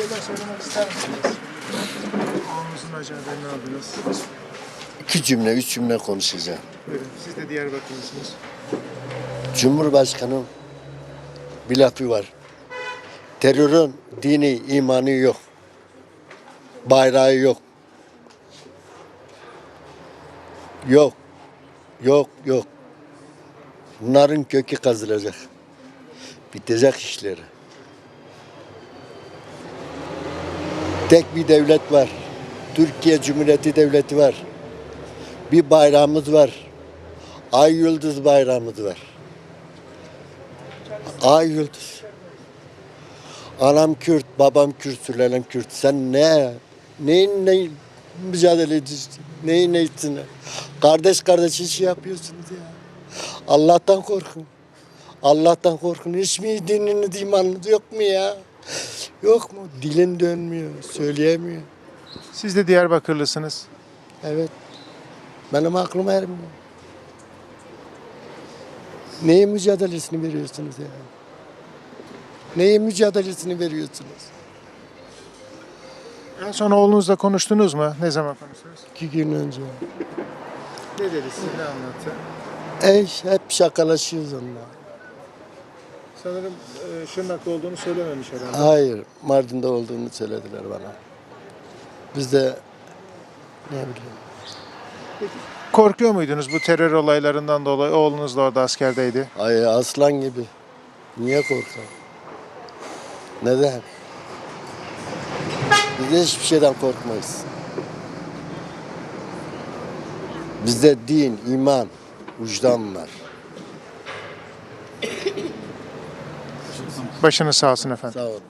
şeyler söylemek ister misiniz? Oğlunuzun acındığını aldınız. İki cümle, üç cümle konuşacağım. Buyurun. Siz de Diyarbakırlısınız. Cumhurbaşkanı bir lafı var. Terörün dini, imanı yok. Bayrağı yok. Yok. Yok, yok. Bunların kökü kazılacak. Bitecek işleri. Tek bir devlet var. Türkiye Cumhuriyeti Devleti var. Bir bayrağımız var. Ay yıldız bayrağımız var. Ay yıldız. Anam Kürt, babam Kürt, sülalem Kürt. Sen ne? Neyin ne mücadele ediyorsun? Neyin neysin? Kardeş kardeş iş yapıyorsunuz ya. Allah'tan korkun. Allah'tan korkun. Hiç mi dininiz, imanınız yok mu ya? Yok mu? Dilin dönmüyor, söyleyemiyor. Siz de Diyarbakırlısınız. Evet. Benim aklım ermiyor. Neyin mücadelesini veriyorsunuz ya? Neyin mücadelesini veriyorsunuz? En son oğlunuzla konuştunuz mu? Ne zaman konuştunuz? İki gün önce. Ne dedi size? Ne anlattı? Eş, hep şakalaşıyoruz onunla. Sanırım e, Şırnak'ta olduğunu söylememiş herhalde. Hayır, Mardin'de olduğunu söylediler bana. Biz de ne bileyim. Korkuyor muydunuz bu terör olaylarından dolayı? Oğlunuz da orada askerdeydi. Ay aslan gibi. Niye korkalım? Neden? Biz de hiçbir şeyden korkmayız. Bizde din, iman, vicdan var. Başınız sağ olsun efendim. Sağ olun.